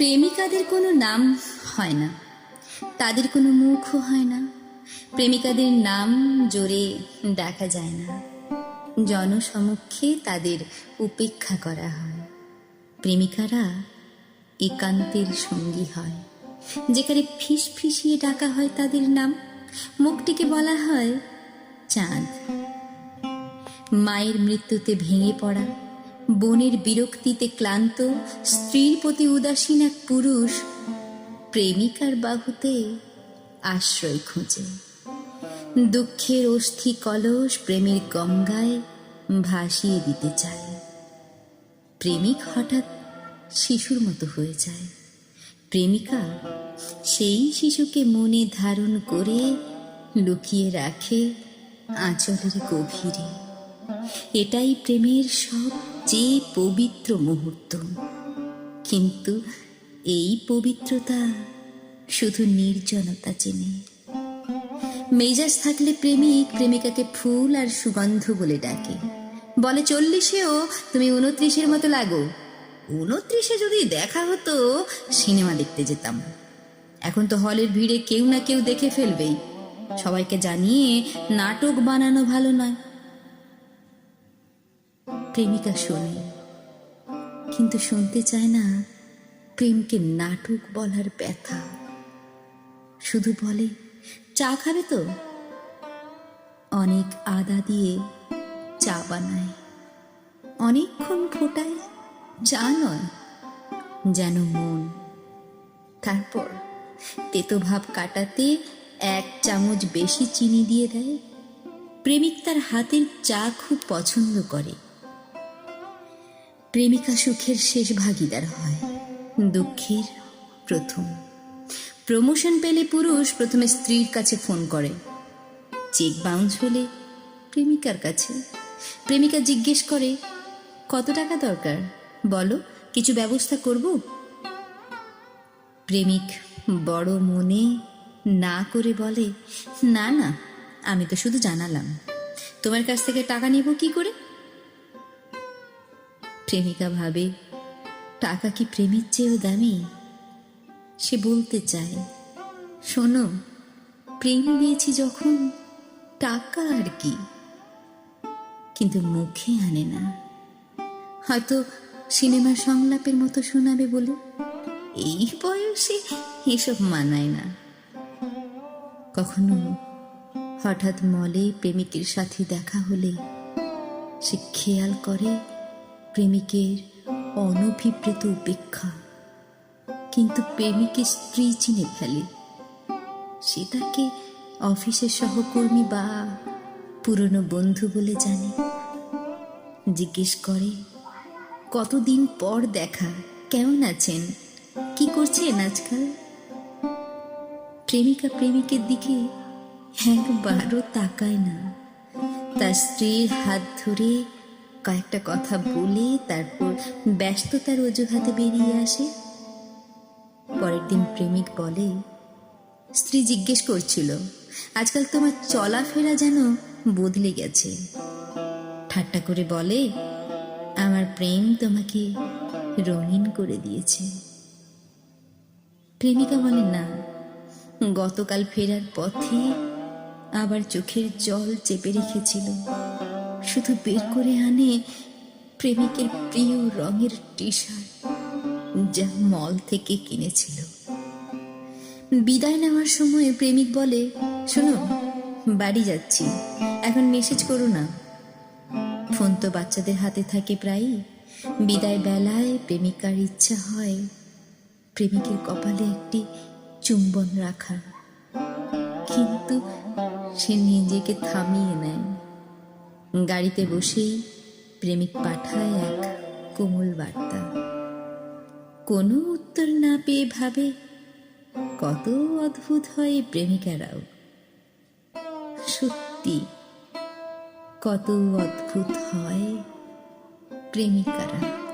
প্রেমিকাদের কোনো নাম হয় না। তাদের কোনো মুখও হয় না। প্রেমিকাদের নাম জোরে দেখা যায় না। জনসমক্ষে তাদের উপেক্ষা করা হয়। প্রেমিকারা একান্তের সঙ্গী হয়। যেখানে ফিস ফিসিয়ে ডাকা হয় তাদের নাম, মুখটিকে বলা হয় চাঁদ। মায়ের মৃত্যুতে ভেঙে পড়া বোনের বিরক্তিতে ক্লান্ত, স্ত্রীর প্রতি উদাসীন এক পুরুষ প্রেমিকার বাহুতে আশ্রয় খোঁজে। দুঃখের অস্থি কলস প্রেমের গঙ্গায় ভাসিয়ে দিতে চায়। প্রেমিক হঠাৎ শিশুর মতো হয়ে যায়। প্রেমিকা সেই শিশুকে মনে ধারণ করে লুকিয়ে রাখে আঁচলের গভীরে। এটাই প্রেমের সবচেয়ে পবিত্র মুহূর্ত। কিন্তু এই পবিত্রতা শুধু নির্জনতা চেনে। মেজাজ থাকলে প্রেমিক প্রেমিকাকে ফুল আর সুগন্ধ বলে ডাকে। বলে চল্লিশেও তুমি উনত্রিশের মতো লাগো। উনত্রিশে যদি দেখা হতো, সিনেমা দেখতে যেতাম। এখন তো হলের ভিড়ে কেউ না কেউ দেখে ফেলবেই। সবাইকে জানিয়ে নাটক বানানো ভালো নয়। প্রেমিকা শোনে। কিন্তু শুনতে চায় না প্রেমকে নাটক বলার ব্যথা। শুধু বলে, চা খাবে তো? অনেক আদা দিয়ে চা বানায়। অনেকক্ষণ ফোটায়, চা নয়, যেন মন। তারপর তেতো ভাব কাটাতে এক চামচ বেশি চিনি দিয়ে দেয়। প্রেমিক তার হাতের চা খুব পছন্দ করে। প্রেমিকা সুখের শেষ ভাগিদার হয়। দুঃখের প্রথম। প্রমোশন পেলে পুরুষ প্রথমে স্ত্রীর কাছে ফোন করে। চেক বাউন্স হলে প্রেমিকার কাছে। প্রেমিকা জিজ্ঞেস করে, কত টাকা দরকার? বলো, কিছু ব্যবস্থা করব? প্রেমিক বড় মনে না করে বলে, না না, আমি তো শুধু জানালাম। তোমার কাছ থেকে টাকা নেব কি করে? প্রেমিকা ভাবে টাকা কি প্রেমের চেয়েও দামি? সে বলতে চায়, শোনো প্রেম দিয়েছি যখন, টাকা আর কি? কিন্তু মুখে আনে না। হয়তো সিনেমার সংলাপের মতো শোনাবে বলে। এই বয়সে এসব মানায় না। কখনো হঠাৎ মলে প্রেমিকের সাথে দেখা হলে সে খেয়াল করে প্রেমিকের অনভিপ্রেত উপেক্ষা। কিন্তু প্রেমিকের স্ত্রী চিনে ফেলে। সে তাকে অফিসের সহকর্মী বা পুরনো বন্ধু বলে জানে। জিজ্ঞেস করে, কতদিন পর দেখা? কেমন আছেন? কি করছেন আজকাল? প্রেমিকা প্রেমিকের দিকে একবারও তাকায় না। তার স্ত্রীর হাত ধরে কয়েকটা কথা বলে, তারপর ব্যস্ততার অজুহাতে বেরিয়ে আসে। পরের দিন প্রেমিক বলে, স্ত্রী জিজ্ঞেস করছিল, আজকাল তোমার চলাফেরা যেন বদলে গেছে। ঠাট্টা করে বলে, আমার প্রেম তোমাকে রঙিন করে দিয়েছে। প্রেমিকা বলে, না, গতকাল ফেরার পথে আবার চোখের জল চেপে রেখেছিল। শুধু বের করে আনে প্রেমিকের প্রিয় রঙের টি শার্ট যা মল থেকে কিনেছিল। বিদায় নেওয়ার সময় প্রেমিক বলে, শোনো, বাড়ি যাচ্ছি, এখন মেসেজ করো না। ফোন তো বাচ্চাদের হাতে থাকে প্রায়ই। বিদায় বেলায় প্রেমিকার ইচ্ছা হয় প্রেমিকের কপালে একটি চুম্বন রাখার কিন্তু সে নিজেকে থামিয়ে নেয়। গাড়িতে বসেই প্রেমিক পাঠায় এক কোমল বার্তা। কোনো উত্তর না পেয়ে ভাবে, কত অদ্ভুত হয় প্রেমিকারাও। সত্যি, কত অদ্ভুত হয় প্রেমিকারা।